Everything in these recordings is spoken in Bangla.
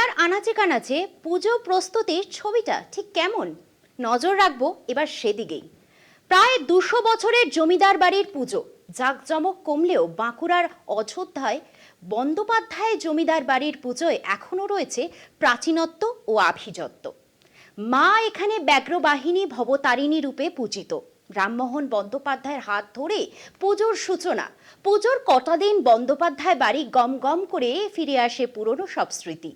জেলার আনাচে কানাচে পুজো প্রস্তুতির ছবিটা ঠিক কেমন? নজর রাখব এবার সেদিকেই। প্রায় দুশো বছরের জমিদার বাড়ির পুজো। জাঁকজমক কমলেও বাঁকুড়ার অযোধ্যায় বন্দ্যোপাধ্যায় জমিদার বাড়ির পুজোয় এখনও রয়েছে প্রাচীনত্ব ও আভিজাত্য। মা এখানে ব্যগ্রবাহিনী ভবতারিণী রূপে পূজিত। রামমোহন বন্দ্যোপাধ্যায়ের হাত ধরে পুজোর সূচনা। পুজোর কটা দিন বন্দ্যোপাধ্যায় বাড়ি গম গম করে ফিরে আসে পুরনো সব স্মৃতি।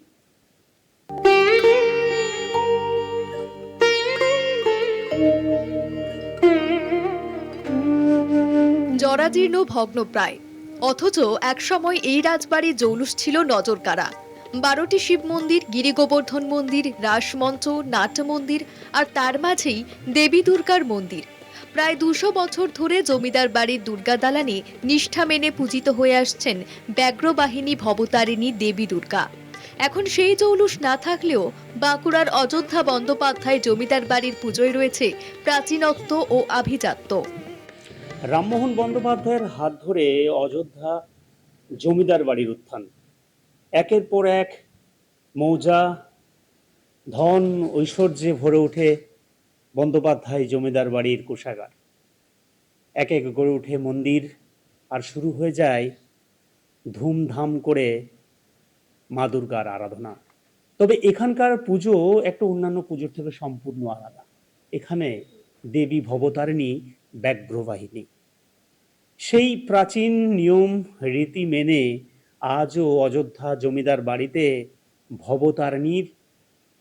জরাজীর্ণ ভগ্নপ্রায়। অথচ একসময় এই রাজবাড়ি জৌলুস ছিল নজরকাড়া। বারোটি শিব মন্দির, গিরিগোবর্ধন মন্দির, রাসমঞ্চ নাট্য মন্দির আর তার মাঝেই দেবী দুর্গার মন্দির। প্রায় দুশো বছর ধরে জমিদার বাড়ির দুর্গা দালানে নিষ্ঠা মেনে পূজিত হয়ে আসছেন ব্যাঘ্রবাহিনী ভবতারিণী দেবী দুর্গা। এখন সেই জৌলুস না থাকলেও বাঁকুড়ার অযোধ্যা বন্দ্যোপাধ্যায় জমিদার বাড়ির পুজোয় রয়েছে প্রাচীনত্ব ও আভিজাত্য। রামমোহন বন্দ্যোপাধ্যায়ের হাত ধরে অযোধ্যা জমিদার বাড়ির উত্থান। একের পর এক মৌজা, ধন, ঐশ্বর্যে ভরে ওঠে বন্দ্যোপাধ্যায় জমিদার বাড়ির কোষাগার। এক এক গড়ে ওঠে মন্দির আর শুরু হয়ে যায় ধুমধাম করে মা দুর্গার আরাধনা। তবে এখানকার পুজো একটা অন্যান্য পুজোর থেকে সম্পূর্ণ আলাদা। এখানে দেবী ভবতারিণী ব্যাঘ্রবাহিনী। সেই প্রাচীন নিয়ম, রীতি মেনে আজও অযোধ্যা জমিদার বাড়িতে ভবতারিণীর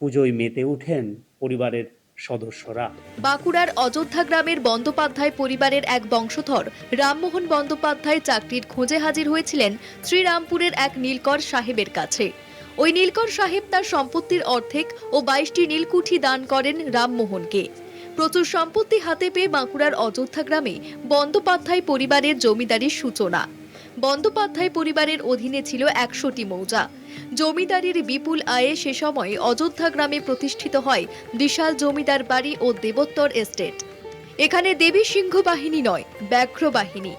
পুজোয় মেতে ওঠেন পরিবারের সদস্যরা। বাঁকুড়ার অযোধ্যা গ্রামের বন্দ্যোপাধ্যায় পরিবারের এক বংশধর রামমোহন বন্দ্যোপাধ্যায় চাকরির খোঁজে হাজির হয়েছিলেন শ্রীরামপুরের এক নীলকর সাহেবের কাছে। ওই নীলকর সাহেব তার সম্পত্তির অর্ধেক ও বাইশটি নীলকুঠি দান করেন রামমোহনকে। প্রচুর সম্পত্তি হাতে পেয়ে বাঁকুড়ার অযোধ্যা গ্রামে বন্দ্যোপাধ্যায় পরিবারের জমিদারির সূচনা। বন্দ্যোপাধ্যায় পরিবারের অধীনে ছিল একশোটি মৌজা। জমিদারির বিপুল আয়ে সে সময় অযোধ্যা গ্রামে প্রতিষ্ঠিত হয় বিশাল জমিদার বাড়ি ও দেবোত্তর এস্টেট। এখানে দেবী সিংহ বাহিনী নয়, ব্যাঘ্র বাহিনী।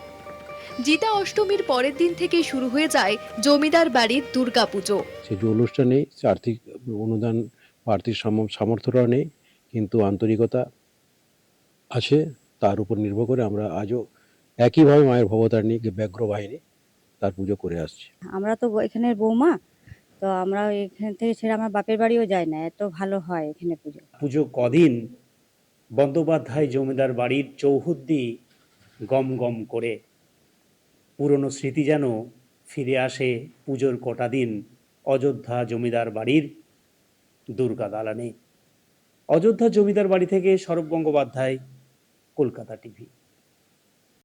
জিতা অষ্টমীর পরের দিন থেকে শুরু হয়ে যায় জমিদার বাড়ির দুর্গাপুজো। সেটি অনুষ্ঠান নেই সে আর্থিক অনুদান বা আর্থিক সাম- নেই, কিন্তু আন্তরিকতা আছে তার উপর নির্ভর করে আমরা আজও একইভাবে মায়ের ভবতারিণী যে ব্যগ্র বাহিনী তার পুজো করে আসছে। আমরা তো এখানের বৌমা তো আমরা এখান থেকে ছেড়ে আমার বাপের বাড়িও যাই না এত ভালো হয় এখানে পুজো। পুজো কদিন? বন্দ্যোপাধ্যায় জমিদার বাড়ির চৌহদ্দি গম গম করে। পুরনো স্মৃতি যেন ফিরে আসে পুজোর কটা দিন অযোধ্যা জমিদার বাড়ির দুর্গা দালানে। অযোধ্যা জমিদার বাড়ি থেকে সৌরভ গঙ্গোপাধ্যায় কলকাতা টিভি।